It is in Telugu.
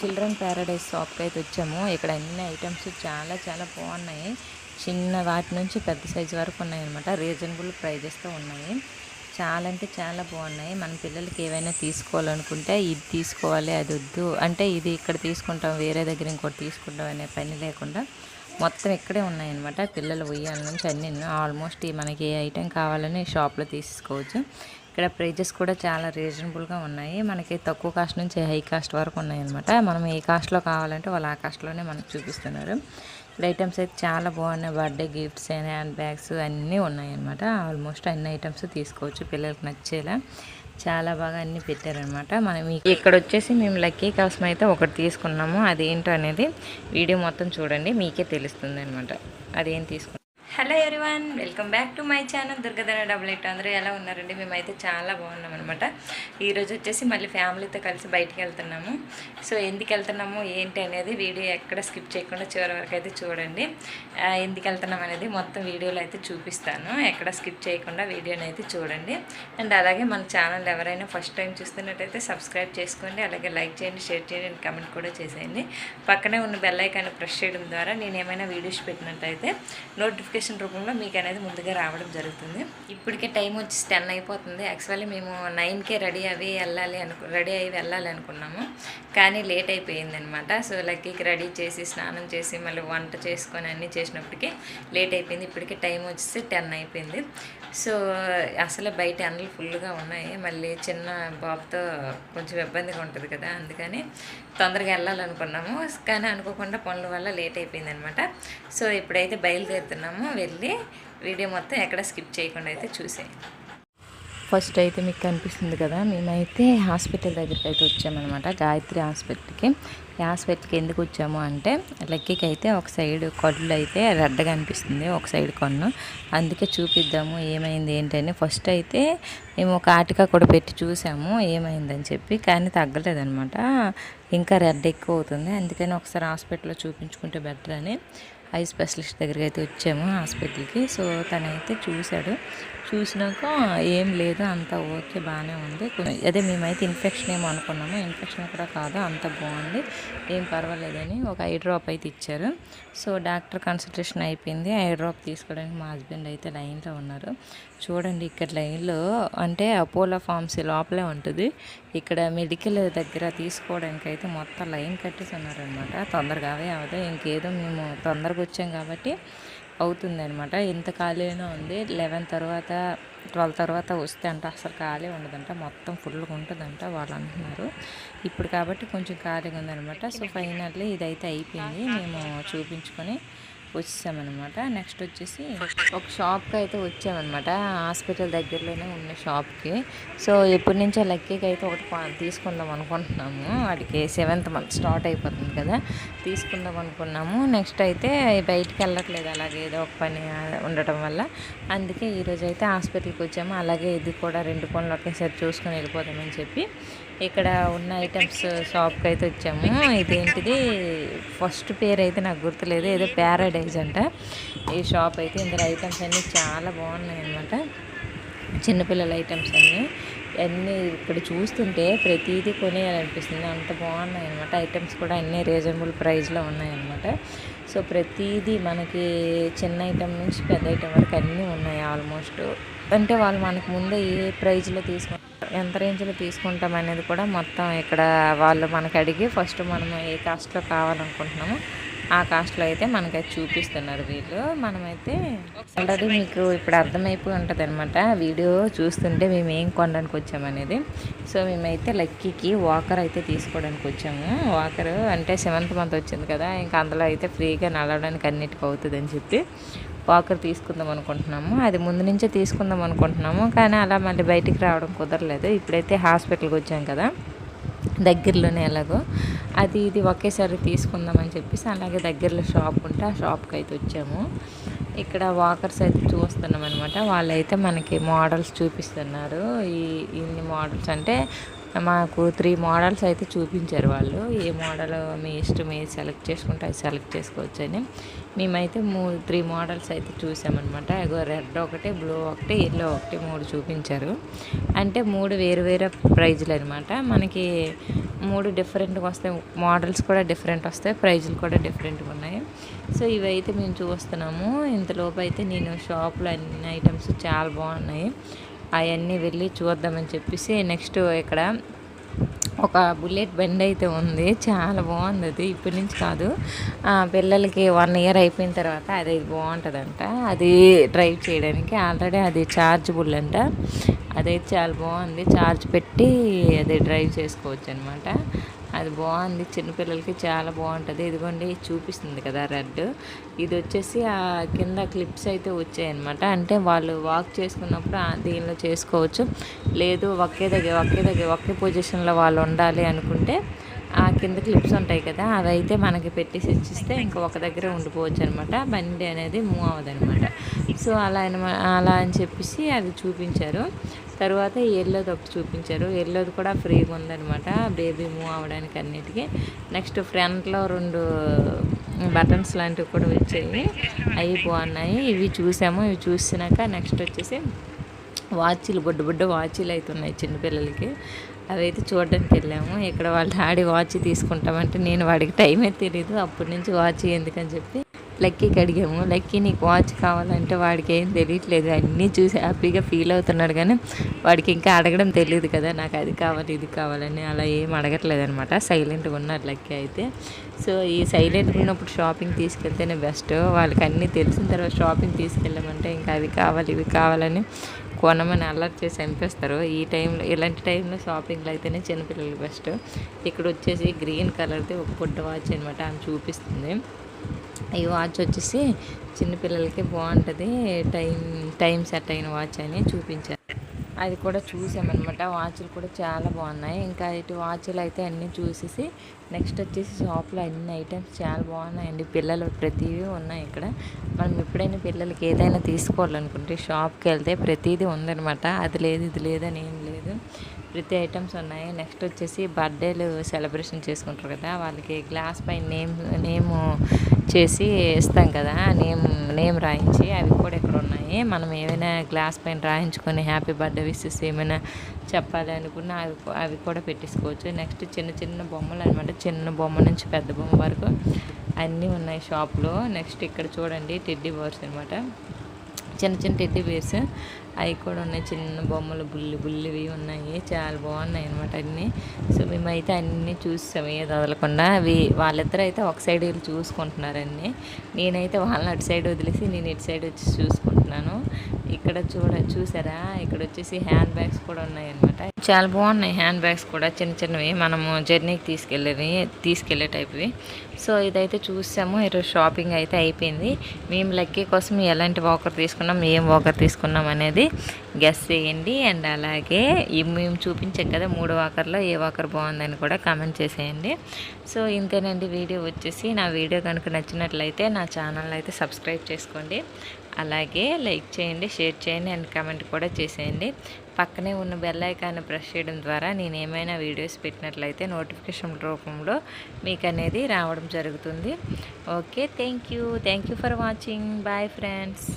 చిల్డ్రన్ ప్యారడైజ్ షాప్కి అయితే వచ్చాము. ఇక్కడ అన్ని ఐటమ్స్ చాలా చాలా బాగున్నాయి. చిన్న వాటి నుంచి పెద్ద సైజు వరకు ఉన్నాయన్నమాట. రీజనబుల్ ప్రైజెస్తో ఉన్నాయి. చాలా అంటే చాలా బాగున్నాయి. మన పిల్లలకి ఏవైనా తీసుకోవాలనుకుంటే ఇది తీసుకోవాలి అది వద్దు. అంటే ఇది ఇక్కడ తీసుకుంటాం వేరే దగ్గర ఇంకోటి తీసుకుంటాం అనే పని లేకుండా మొత్తం ఇక్కడే ఉన్నాయన్నమాట. పిల్లలు ఉయ్యాల నుంచి అన్ని ఆల్మోస్ట్ ఈ మనకి ఏ ఐటెం కావాలని షాప్లో తీసుకోవచ్చు ఇక్కడ ప్రైజెస్ కూడా చాలా రీజనబుల్గా ఉన్నాయి. మనకి తక్కువ కాస్ట్ నుంచి హై కాస్ట్ వరకు ఉన్నాయన్నమాట. మనం ఏ కాస్ట్లో కావాలంటే వాళ్ళు ఆ కాస్ట్లోనే మనకు చూపిస్తున్నారు. ఇక్కడ ఐటమ్స్ అయితే చాలా బాగున్నాయి. బర్త్డే గిఫ్ట్స్ హ్యాండ్ బ్యాగ్స్ అన్నీ ఉన్నాయన్నమాట. ఆల్మోస్ట్ అన్ని ఐటమ్స్ తీసుకోవచ్చు పిల్లలకి నచ్చేలా. చాలా బాగా అన్ని పెట్టారనమాట మనం ఇక్కడ వచ్చేసి మేము లక్కీ కోసం అయితే ఒకటి తీసుకున్నాము. అదేంటో అనేది వీడియో మొత్తం చూడండి. మీకే తెలుస్తుంది అనమాట అదేం తీసుకున్నాం? Hello everyone welcome back to my channel దుర్గధన double eight. అందరూ ఎలా ఉన్నారండి? మేమైతే చాలా బాగున్నాం అనమాట ఈరోజు వచ్చేసి మళ్ళీ ఫ్యామిలీతో కలిసి బయటికి వెళ్తున్నాము. సో ఎందుకు వెళ్తున్నాము ఏంటి అనేది వీడియో ఎక్కడ స్కిప్ చేయకుండా చివరి వరకు అయితే చూడండి. ఎందుకు వెళ్తున్నాం అనేది మొత్తం వీడియోలో అయితే చూపిస్తాను. ఎక్కడ స్కిప్ చేయకుండా వీడియోని అయితే చూడండి. అండ్ అలాగే మన ఛానల్ ఎవరైనా ఫస్ట్ టైం చూస్తున్నట్టయితే సబ్స్క్రైబ్ చేసుకోండి. అలాగే లైక్ చేయండి షేర్ చేయండి అండ్ కమెంట్ కూడా చేసేయండి. పక్కనే ఉన్న బెల్ ఐకాన్ ప్రెస్ చేయడం ద్వారా నేను ఏమైనా వీడియోస్ పెట్టినట్టయితే నోటిఫికేషన్ రూపంలో మీకు అనేది ముందుగా రావడం జరుగుతుంది. ఇప్పటికే టైం వచ్చి టెన్ అయిపోతుంది. యాక్చువల్లీ మేము నైన్కే రెడీ అవి వెళ్ళాలి అనుకు రెడీ అయ్యి వెళ్ళాలి అనుకున్నాము. కానీ లేట్ అయిపోయింది అనమాట సో లక్కీకి రెడీ చేసి స్నానం చేసి మళ్ళీ వంట చేసుకొని అన్నీ చేసినప్పటికీ లేట్ అయిపోయింది. ఇప్పటికే టైం వచ్చేసి టెన్ అయిపోయింది. సో అసలు బయట ఎండలు ఫుల్గా ఉన్నాయి. మళ్ళీ చిన్న బాబుతో కొంచెం ఇబ్బందిగా ఉంటుంది కదా. అందుకని తొందరగా వెళ్ళాలనుకున్నాము. కానీ అనుకోకుండా పనుల వల్ల లేట్ అయిపోయింది అనమాట సో ఇప్పుడైతే బయలుదేరుతున్నాము. వెళ్ళి వీడియో మొత్తం ఎక్కడ స్కిప్ చేయకుండా అయితే చూసేయండి. ఫస్ట్ అయితే మీకు కనిపిస్తుంది కదా మేమైతే హాస్పిటల్ దగ్గరికి అయితే వచ్చామన్నమాట గాయత్రి హాస్పిటల్కి. ఈ హాస్పిటల్కి ఎందుకు వచ్చాము అంటే లెక్కకి అయితే ఒక సైడ్ కళ్ళు అయితే రెడ్డగా అనిపిస్తుంది ఒక సైడ్ కొన్ను. అందుకే చూపిద్దాము ఏమైంది ఏంటని. ఫస్ట్ అయితే మేము ఒక ఆటిక కూడా పెట్టి చూసాము ఏమైందని చెప్పి కానీ తగ్గలేదనమాట ఇంకా రెడ్ ఎక్కువ అవుతుంది అందుకని ఒకసారి హాస్పిటల్లో చూపించుకుంటే బెటర్ అని ఐ స్పెషలిస్ట్ దగ్గరికి అయితే వచ్చాము హాస్పిటల్కి. సో తనైతే చూశాడు. చూసినాక ఏం లేదు అంత ఓకే బాగానే ఉంది. అదే మేమైతే ఇన్ఫెక్షన్ ఏమో అనుకున్నాము. ఇన్ఫెక్షన్ కూడా కాదు అంత బాగుంది. ఏం పర్వాలేదని ఒక ఐ డ్రాప్ అయితే ఇచ్చారు. సో డాక్టర్ కన్సల్టేషన్ అయిపోయింది. ఐ డ్రాప్ తీసుకోవడానికి మా హస్బెండ్ అయితే లైన్లో ఉన్నారు. చూడండి ఇక్కడ లైన్లో అంటే అపోలో ఫార్మసీ లోపలే ఉంటుంది. ఇక్కడ మెడికల్ దగ్గర తీసుకోవడానికి అయితే మొత్తం లైన్ కట్టేసి ఉన్నారనమాట తొందరగా అవే అవదు ఇంకేదో మేము తొందరగా వచ్చాం కాబట్టి అవుతుంది అనమాట ఇంత అయినా ఉంది. లెవెన్ తర్వాత ట్వెల్వ్ తర్వాత వస్తే అంట అసలు ఖాళీ ఉండదంట. మొత్తం ఫుల్గా ఉంటుందంట వాళ్ళు అంటున్నారు. ఇప్పుడు కాబట్టి కొంచెం ఖాళీగా ఉందనమాట సో ఫైనల్లీ ఇదైతే అయిపోయింది. మేము చూపించుకొని వచ్చేసామన్నమాట. నెక్స్ట్ వచ్చేసి ఒక షాప్కి అయితే వచ్చామన్నమాట. హాస్పిటల్ దగ్గరలోనే ఉన్న షాప్కి సో ఎప్పటి నుంచో లక్కీకి అయితే ఒకటి తీసుకుందాం అనుకుంటున్నాము. వాడికి సెవెంత్ మంత్ స్టార్ట్ అయిపోతుంది కదా. తీసుకుందాం అనుకున్నాము. నెక్స్ట్ అయితే బయటికి వెళ్ళట్లేదు. అలాగే ఏదో ఒక పని ఉండటం వల్ల. అందుకే ఈరోజు అయితే హాస్పిటల్కి వచ్చాము. అలాగే ఇది కూడా రెండు పనులు ఒకేసారి చూసుకొని వెళ్ళిపోదామని చెప్పి. ఇక్కడ ఉన్న ఐటమ్స్ షాప్కి అయితే వచ్చాము. ఇదేంటిది? ఫస్ట్ పేరు అయితే నాకు గుర్తులేదు. ఏదో ప్యారడైజ్ అంట. ఈ షాప్ అయితే ఇందులో ఐటమ్స్ అన్నీ చాలా బాగున్నాయి అనమాట చిన్నపిల్లల ఐటమ్స్ అన్నీ. అన్నీ ఇక్కడ చూస్తుంటే ప్రతిదీ కొనేయాలనిపిస్తుంది. అంత బాగున్నాయి అనమాట ఐటమ్స్ కూడా అన్నీ రీజనబుల్ ప్రైస్లో ఉన్నాయన్నమాట సో ప్రతిదీ మనకి చిన్న ఐటమ్ నుంచి పెద్ద ఐటమ్ వరకు అన్నీ ఉన్నాయి ఆల్మోస్ట్ అంటే వాళ్ళు మనకు ముందే ఏ ప్రైజ్లో తీసుకుంటారు ఎంత రేంజ్లో తీసుకుంటాం అనేది కూడా మొత్తం ఇక్కడ వాళ్ళు మనకి అడిగి ఫస్ట్ మనం ఏ కాస్ట్లో కావాలనుకుంటున్నామో ఆ కాస్ట్లో అయితే మనకైతే చూపిస్తున్నారు వీళ్ళు. మనమైతే ఆల్రెడీ మీకు ఇప్పుడు అర్థమైపోయి ఉంటుంది అనమాట వీడియో చూస్తుంటే మేము ఏం కొనడానికి వచ్చామనేది. సో మేమైతే లక్కీకి వాకర్ అయితే తీసుకోవడానికి వచ్చాము. వాకర్ అంటే సెవెంత్ మంత్ వచ్చింది కదా ఇంకా అందులో అయితే ఫ్రీగా నడవడానికి అన్నిటికీ అవుతుందని చెప్పి వాకర్ తీసుకుందాం అనుకుంటున్నాము. అది ముందు నుంచే తీసుకుందాం అనుకుంటున్నాము కానీ అలా మళ్ళీ బయటికి రావడం కుదరలేదు. ఇప్పుడైతే హాస్పిటల్కి వచ్చాం కదా. దగ్గరలోనే ఎలాగో. అది ఇది ఒకేసారి తీసుకుందామని చెప్పేసి అలాగే దగ్గరలో షాప్ ఉంటే ఆ షాప్కి అయితే వచ్చాము. ఇక్కడ వాకర్స్ అయితే చూస్తున్నాం అనమాట వాళ్ళైతే మనకి మోడల్స్ చూపిస్తున్నారు. ఈ ఇన్ని మోడల్స్ అంటే మాకు త్రీ మోడల్స్ అయితే చూపించారు వాళ్ళు. ఏ మోడల్ మీ ఇష్టం ఏది సెలెక్ట్ చేసుకుంటే అది సెలెక్ట్ చేసుకోవచ్చు అని మేమైతే మూ త్రీ మోడల్స్ అయితే చూసామన్నమాట. ఇగో రెడ్ ఒకటి బ్లూ ఒకటి ఎల్లో ఒకటి మూడు చూపించారు. అంటే మూడు వేరు వేరే ప్రైజులు అనమాట మనకి మూడు డిఫరెంట్గా వస్తాయి. మోడల్స్ కూడా డిఫరెంట్ వస్తాయి. ప్రైజులు కూడా డిఫరెంట్గా ఉన్నాయి. సో ఇవైతే మేము చూస్తున్నాము. ఇంతలోపు అయితే నేను షాప్లో అన్ని ఐటమ్స్ చాలా బాగున్నాయి. అవన్నీ వెళ్ళి చూద్దామని చెప్పేసి నెక్స్ట్ ఇక్కడ ఒక బుల్లెట్ బండి అయితే ఉంది. చాలా బాగుంది అది. ఇప్పటి నుంచి కాదు. పిల్లలకి వన్ ఇయర్ అయిపోయిన తర్వాత అది బాగుంటుందంట. అది డ్రైవ్ చేయడానికి ఆల్రెడీ అది చార్జబుల్ అంట. అదైతే చాలా బాగుంది. చార్జ్ పెట్టి అది డ్రైవ్ చేసుకోవచ్చు అనమాట అది బాగుంది. చిన్నపిల్లలకి చాలా బాగుంటుంది. ఇదిగోండి చూపిస్తుంది కదా రెడ్. ఇది వచ్చేసి ఆ కింద క్లిప్స్ అయితే వచ్చాయన్నమాట. అంటే వాళ్ళు వాక్ చేసుకున్నప్పుడు దీనిలో చేసుకోవచ్చు. లేదు ఒకే దగ్గర ఒకే దగ్గర ఒకే పొజిషన్లో వాళ్ళు ఉండాలి అనుకుంటే ఆ కింద క్లిప్స్ ఉంటాయి కదా అవి అయితే మనకి పెట్టేసి ఇచ్చిస్తే ఇంకా ఒక దగ్గర ఉండిపోవచ్చు అనమాట బండి అనేది మూవ్ అవ్వదు అనమాట సో అలా అలా అని చెప్పేసి అది చూపించారు. తర్వాత ఎల్లోది ఒకటి చూపించారు. ఎల్లోది కూడా ఫ్రీగా ఉందనమాట బేబీ మూవ్ అవ్వడానికి అన్నిటికీ. నెక్స్ట్ ఫ్రంట్లో రెండు బటన్స్ లాంటివి కూడా వచ్చాయి. అవి బాగున్నాయి. ఇవి చూసాము. ఇవి చూసినాక నెక్స్ట్ వచ్చేసి వాచీలు బుడ్డ బుడ్డ వాచీలు అయితే ఉన్నాయి చిన్నపిల్లలకి అవి అయితే చూడడానికి వెళ్ళాము. ఇక్కడ వాళ్ళ డాడీ వాచ్ తీసుకుంటామంటే నేను వాడికి టైమే తెలియదు అప్పటి నుంచి వాచ్ ఎందుకని చెప్పి లక్కీకి అడిగాము లక్కీ నీకు వాచ్ కావాలంటే వాడికి ఏం తెలియట్లేదు. అన్నీ చూసి హ్యాపీగా ఫీల్ అవుతున్నాడు కానీ వాడికి ఇంకా అడగడం తెలియదు కదా నాకు అది కావాలి ఇది కావాలని అలా ఏం అడగట్లేదు అనమాట సైలెంట్గా ఉన్నారు లక్కీ అయితే. సో ఈ సైలెంట్గా ఉన్నప్పుడు షాపింగ్ తీసుకెళ్తేనే బెస్ట్. వాళ్ళకి అన్నీ తెలిసిన తర్వాత షాపింగ్ తీసుకెళ్ళమంటే ఇంకా అవి కావాలి ఇవి కావాలని కొనమని అలర్ట్ చేసి చంపేస్తారు. ఈ టైంలో ఇలాంటి టైంలో షాపింగ్లో అయితేనే చిన్నపిల్లలకి బెస్ట్. ఇక్కడ వచ్చేసి గ్రీన్ కలర్ది ఒక పుట్ట వాచ్ అనమాట ఆమె చూపిస్తుంది. ఈ వాచ్ వచ్చేసి చిన్నపిల్లలకి బాగుంటుంది. టైం టైం సెట్ అయిన వాచ్ అని చూపించారు అది కూడా చూసామన్నమాట. వాచ్లు కూడా చాలా బాగున్నాయి. ఇంకా ఇటు వాచ్లు అయితే అన్నీ చూసేసి నెక్స్ట్ వచ్చేసి షాప్లో అన్ని ఐటమ్స్ చాలా బాగున్నాయండి. పిల్లలు ప్రతిదీ ఉన్నాయి ఇక్కడ. మనం ఎప్పుడైనా పిల్లలకి ఏదైనా తీసుకోవాలనుకుంటే షాప్కి వెళ్తే ప్రతిదీ ఉందనమాట అది లేదు ఇది లేదని ఏం లేదు. ప్రతి ఐటమ్స్ ఉన్నాయి. నెక్స్ట్ వచ్చేసి బర్త్డేలు సెలబ్రేషన్ చేసుకుంటారు కదా. వాళ్ళకి గ్లాస్ పైన నేమ్ నేమ్ చేసి ఇస్తాం కదా నేమ్ నేమ్ రాయించి అవి కూడా ఇక్కడ ఉన్నాయి. మనం ఏమైనా గ్లాస్ పైన రాయించుకొని హ్యాపీ బర్త్డే విషెస్ ఏమైనా చెప్పాలి అనుకున్నా అవి అవి కూడా పెట్టేసుకోవచ్చు. నెక్స్ట్ చిన్న చిన్న బొమ్మలు అనమాట చిన్న బొమ్మ నుంచి పెద్ద బొమ్మ వరకు అన్నీ ఉన్నాయి షాప్లో. నెక్స్ట్ ఇక్కడ చూడండి టెడ్డీ బర్స్ అనమాట చిన్న చిన్న టెడ్డీ బేర్స్. అవి కూడా ఉన్నాయి. చిన్న బొమ్మలు బుల్లి బుల్లివి ఉన్నాయి. చాలా బాగున్నాయి అనమాట అన్నీ. సో మేమైతే అన్నీ చూసాం. ఏది వదలకుండా. అవి వాళ్ళిద్దరూ అయితే ఒక సైడ్ వెళ్ళి చూసుకుంటున్నారన్నీ నేనైతే వాళ్ళని అటు సైడ్ వదిలేసి నేను ఇటు సైడ్ వచ్చి చూసుకుంటున్నాను. ఇక్కడ చూడ చూసారా? ఇక్కడ వచ్చేసి హ్యాండ్ బ్యాగ్స్ కూడా ఉన్నాయన్నమాట. చాలా బాగున్నాయి హ్యాండ్ బ్యాగ్స్ కూడా చిన్న చిన్నవి. మనము జర్నీకి తీసుకెళ్ళేవి తీసుకెళ్ళే టైప్వి. సో ఇదైతే చూసాము. ఈరోజు షాపింగ్ అయితే అయిపోయింది. మేము లక్కీ కోసం ఎలాంటి వాకర్ తీసుకున్నాం ఏం వాకర్ తీసుకున్నాం అనేది గెస్ చేయండి. అండ్ అలాగే మేము చూపించాం కదా మూడు వాకర్లో ఏ వాకర్ బాగుందని కూడా కామెంట్ చేసేయండి. సో ఇంతేనండి వీడియో వచ్చేసి. నా వీడియో కనుక నచ్చినట్లయితే నా ఛానల్ అయితే సబ్స్క్రైబ్ చేసుకోండి. అలాగే లైక్ చేయండి షేర్ చేయండి అండ్ కమెంట్ కూడా చేసేయండి. పక్కనే ఉన్న బెల్ ఐకాన్ని ప్రెస్ చేయడం ద్వారా నేను ఏమైనా వీడియోస్ పెట్టినట్లయితే నోటిఫికేషన్ రూపంలో మీకు అనేది రావడం జరుగుతుంది. Okay thank you thank you for watching. Bye friends.